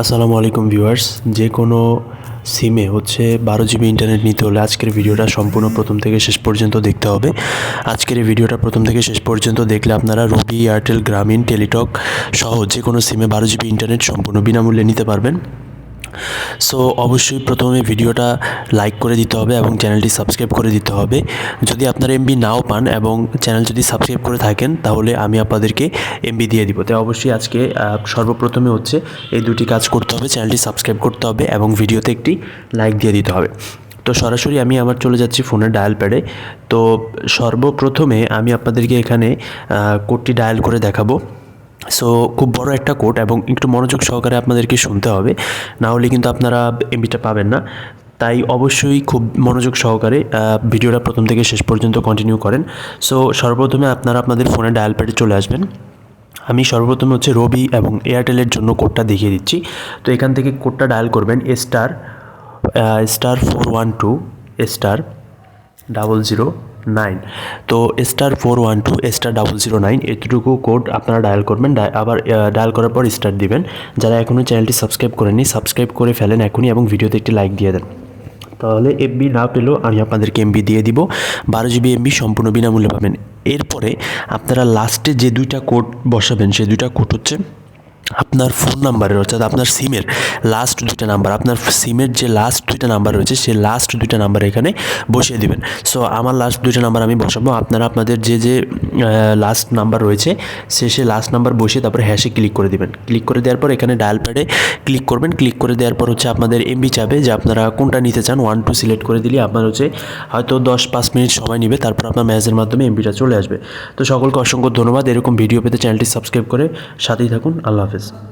আসসালামু আলাইকুম ভিউয়ার্স, যে কোনো সিমে হচ্ছে বারো জিবি ইন্টারনেট নিতে হলে আজকের ভিডিওটা সম্পূর্ণ প্রথম থেকে শেষ পর্যন্ত দেখতে হবে। আজকের এই ভিডিওটা প্রথম থেকে শেষ পর্যন্ত দেখলে আপনারা রুবি, এয়ারটেল, গ্রামীণ, টেলিটক সহ যে কোনো সিমে বারো জিবি ইন্টারনেট সম্পূর্ণ বিনামূল্যে নিতে পারবেন। সো অবশ্যই প্রথমে ভিডিওটা লাইক করে দিতে হবে এবং চ্যানেলটি সাবস্ক্রাইব করে দিতে হবে। যদি আপনার এমবি নাও পান এবং চ্যানেল যদি সাবস্ক্রাইব করে থাকেন, তাহলে আমি আপনাদেরকে এমবি দিয়ে দিব। তাই অবশ্যই আজকে সর্বপ্রথমে হচ্ছে এই দুটি কাজ করতে হবে চ্যানেলটি সাবস্ক্রাইব করতে হবে এবং ভিডিওতে একটি লাইক দিয়ে দিতে হবে। তো সরাসরি আমি আমার চলে যাচ্ছি ফোনের ডায়াল প্যাডে তো সর্বপ্রথমে আমি আপনাদেরকে এখানে কোডটি ডায়াল করে দেখাবো। সো খুব বড় একটা কোড এবং একটু মনোযোগ সহকারে আপনাদেরকে শুনতে হবে। না হলে কিন্তু আপনারা এমবিটা পাবেন না। তাই অবশ্যই খুব মনোযোগ সহকারে ভিডিওটা প্রথম থেকে শেষ পর্যন্ত কন্টিনিউ করেন। সো সর্বপ্রথমে আপনারা আপনাদের ফোনে ডায়াল প্যাডে চলে আসবেন। আমি সর্বপ্রথমে হচ্ছে রবি এবং এয়ারটেলের জন্য কোডটা দেখিয়ে দিচ্ছি। তো এখান থেকে কোডটা ডায়াল করবেন। Star star four one two star double zero nine তো star four one two star double zero nine এতটুকু কোড আপনারা ডায়াল করবেন আবার ডায়াল করার পর স্টার দিবেন। যারা এখনও চ্যানেলটি সাবস্ক্রাইব করেননি সাবস্ক্রাইব করে ফেলেন এখনই এবং ভিডিওতে একটি লাইক দিয়ে দেন। তাহলে এমবি না পেলেও আমি আপনাদেরকে এমবি দিয়ে দিব। বারো জিবি এমবি সম্পূর্ণ বিনামূল্যে পাবেন। এরপরে আপনারা লাস্টে যে দুইটা কোড বসাবেন সেই দুইটা কোড হচ্ছে আপনার ফোন নাম্বারের অর্থাৎ আপনার সিমের লাস্ট দুইটা নাম্বার আপনার সিমের যে লাস্ট দুইটা নাম্বার রয়েছে, সেই লাস্ট দুইটা নাম্বার এখানে বসিয়ে দিবেন। সো আমার লাস্ট দুইটা নাম্বার আমি বসাবো। আপনারা আপনাদের যে যে লাস্ট নাম্বার রয়েছে, সে সে লাস্ট নাম্বার বসিয়ে তারপরে হ্যাশে ক্লিক করে দিবেন। ক্লিক করে দেওয়ার পর এখানে ডায়াল প্যাডে ক্লিক করবেন। ক্লিক করে দেওয়ার পর হচ্ছে আপনাদের এমবি চাবে যে আপনারা কোনটা নিতে চান। ওয়ান টু সিলেক্ট করে দিলে আপনার হচ্ছে হয়তো দশ, পাঁচ মিনিট সময় নেবে, তারপর আপনার ম্যাসেজের মাধ্যমে এমবিটা চলে আসবে। তো সকলকে অসংখ্য ধন্যবাদ। এরকম ভিডিও পেতে চ্যানেলটি সাবস্ক্রাইব করে সাথেই থাকুন। আল্লাহ হাফেজ। is